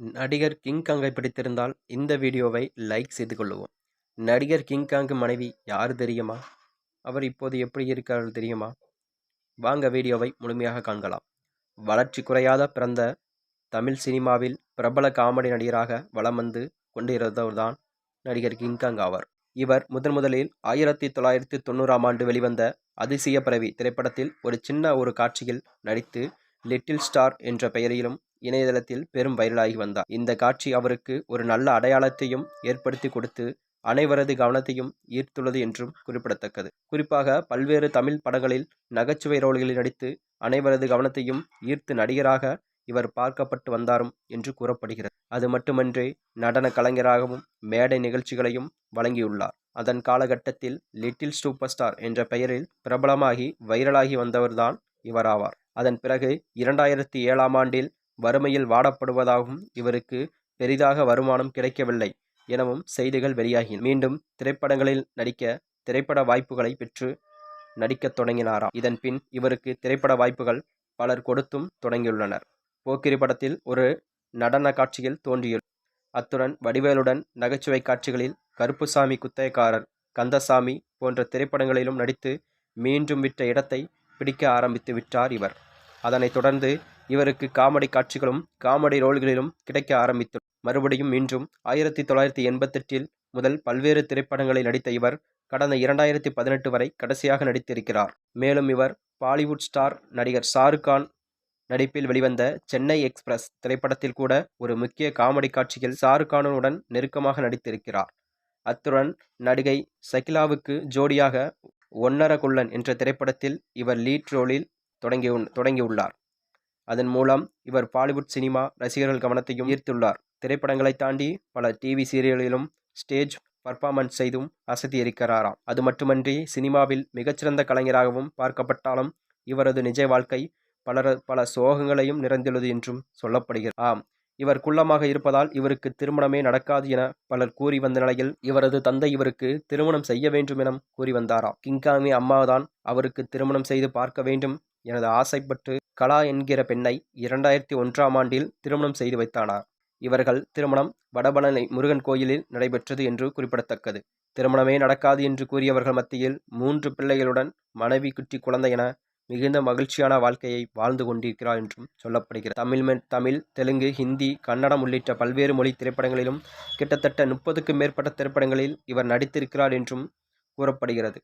நடிகர் கிங்காங்கை பிடித்திருந்தால் இந்த வீடியோவை லைக் செய்து கொள்ளுவோம். நடிகர் கிங்காங் மனைவி யார் தெரியுமா? அவர் இப்போது எப்படி இருக்கார் தெரியுமா? வாங்க வீடியோவை முழுமையாக காண்கலாம். வளர்ச்சி குறையாத பிறந்த தமிழ் சினிமாவில் பிரபல காமெடி நடிகராக வலம் வந்து கொண்டிருந்தவர்தான் நடிகர் கிங்காங் ஆவார். இவர் முதன் முதலில் ஆயிரத்தி தொள்ளாயிரத்தி தொண்ணூறாம் ஆண்டு வெளிவந்த அதிசய பிறவி திரைப்படத்தில் ஒரு சின்ன ஒரு காட்சியில் நடித்து லிட்டில் ஸ்டார் என்ற பெயரிலும் இணையதளத்தில் பெரும் வைரலாகி வந்தார். இந்த காட்சி அவருக்கு ஒரு நல்ல அடையாளத்தையும் ஏற்படுத்தி கொடுத்து அனைவரது கவனத்தையும் ஈர்த்துள்ளது என்றும் குறிப்பிடத்தக்கது. குறிப்பாக பல்வேறு தமிழ் படங்களில் நகைச்சுவை ரோல்களில் நடித்து அனைவரது கவனத்தையும் ஈர்த்து நடிகராக இவர் பார்க்கப்பட்டு வந்தாரும் என்று கூறப்படுகிறது. அது மட்டுமன்றி நடன கலைஞராகவும் மேடை நிகழ்ச்சிகளையும் வழங்கியுள்ளார். அதன் காலகட்டத்தில் லிட்டில் சூப்பர் ஸ்டார் என்ற பெயரில் பிரபலமாகி வைரலாகி வந்தவர்தான் இவராவார். அதன் பிறகு இரண்டாயிரத்தி ஏழாம் ஆண்டில் வறுமையில் வாடப்படுவதாகவும் இவருக்கு பெரிதாக வருமானம் கிடைக்கவில்லை எனவும் செய்திகள் வெளியாகின மீண்டும் திரைப்படங்களில் நடிக்க திரைப்பட வாய்ப்புகளை பெற்று நடிக்கத் தொடங்கினாராம் இதன் பின் இவருக்கு திரைப்பட வாய்ப்புகள் பலர் கொடுத்தும் தொடங்கியுள்ளனர். போக்கிரி படத்தில் ஒரு நடன காட்சியில் தோன்றியுள்ளார் அத்துடன் வடிவேலுடன் நகைச்சுவை காட்சிகளில் கருப்புசாமி குத்தையக்காரர் கந்தசாமி போன்ற திரைப்படங்களிலும் நடித்து மீண்டும் விட்ட இடத்தை பிடிக்க ஆரம்பித்து விட்டார் இவர். அதனைத் தொடர்ந்து இவருக்கு காமெடி காட்சிகளும் காமெடி ரோல்களிலும் கிடைக்க ஆரம்பித்துள்ளது மறுபடியும் மீண்டும் ஆயிரத்தி தொள்ளாயிரத்தி எண்பத்தெட்டில் முதல் பல்வேறு திரைப்படங்களில் நடித்த இவர் கடந்த இரண்டாயிரத்தி பதினெட்டு வரை கடைசியாக நடித்திருக்கிறார். மேலும் இவர் பாலிவுட் ஸ்டார் நடிகர் ஷாருக் கான் நடிப்பில் வெளிவந்த சென்னை எக்ஸ்பிரஸ் திரைப்படத்தில் கூட ஒரு முக்கிய காமெடி காட்சியில் ஷாருக் கானுடன் நெருக்கமாக நடித்திருக்கிறார். அத்துடன் நடிகை சகிலாவுக்கு ஜோடியாக ஒன்னர குள்ளன் என்ற திரைப்படத்தில் இவர் லீட் ரோலில் தொடங்கி தொடங்கியுள்ளார். அதன் மூலம் இவர் பாலிவுட் சினிமா ரசிகர்கள் கவனத்தையும் ஈர்த்துள்ளார். திரைப்படங்களை தாண்டி பல டிவி சீரியல்களிலும் ஸ்டேஜ் பர்ஃபார்மன்ஸ் செய்தும் அசத்தியிருக்கிறாராம். அது மட்டுமன்றி சினிமாவில் மிகச்சிறந்த கலைஞராகவும் பார்க்கப்பட்டாலும் இவரது நிஜ வாழ்க்கை பலர பல சோகங்களையும் நிறைந்துள்ளது என்றும் சொல்லப்படுகிறது. ஆம் இவர் குள்ளமாக இருப்பதால் இவருக்கு திருமணமே நடக்காது என பலர் கூறி வந்த நிலையில் இவரது தந்தை இவருக்கு திருமணம் செய்ய வேண்டும் என கூறி வந்தாராம். கிங்காமி அம்மாதான் அவருக்கு திருமணம் செய்து பார்க்க வேண்டும் எனது ஆசைப்பட்டு கலா என்கிற பெண்ணை இரண்டாயிரத்தி ஒன்றாம் ஆண்டில் திருமணம் செய்து வைத்தானார் இவர்கள் திருமணம் வடபழனி முருகன் கோயிலில் நடைபெற்றது என்று குறிப்பிடத்தக்கது. திருமணமே நடக்காது என்று கூறியவர்கள் மத்தியில் மூன்று பிள்ளைகளுடன் மனைவி குட்டி குழந்தை என மிகுந்த மகிழ்ச்சியான வாழ்க்கையை வாழ்ந்து கொண்டிருக்கிறார் என்றும் சொல்லப்படுகிறது. தமிழ் தமிழ் தெலுங்கு ஹிந்தி கன்னடம் உள்ளிட்ட பல்வேறு மொழி திரைப்படங்களிலும் கிட்டத்தட்ட முப்பதுக்கும் மேற்பட்ட திரைப்படங்களில் இவர் நடித்திருக்கிறார் என்றும் கூறப்படுகிறது.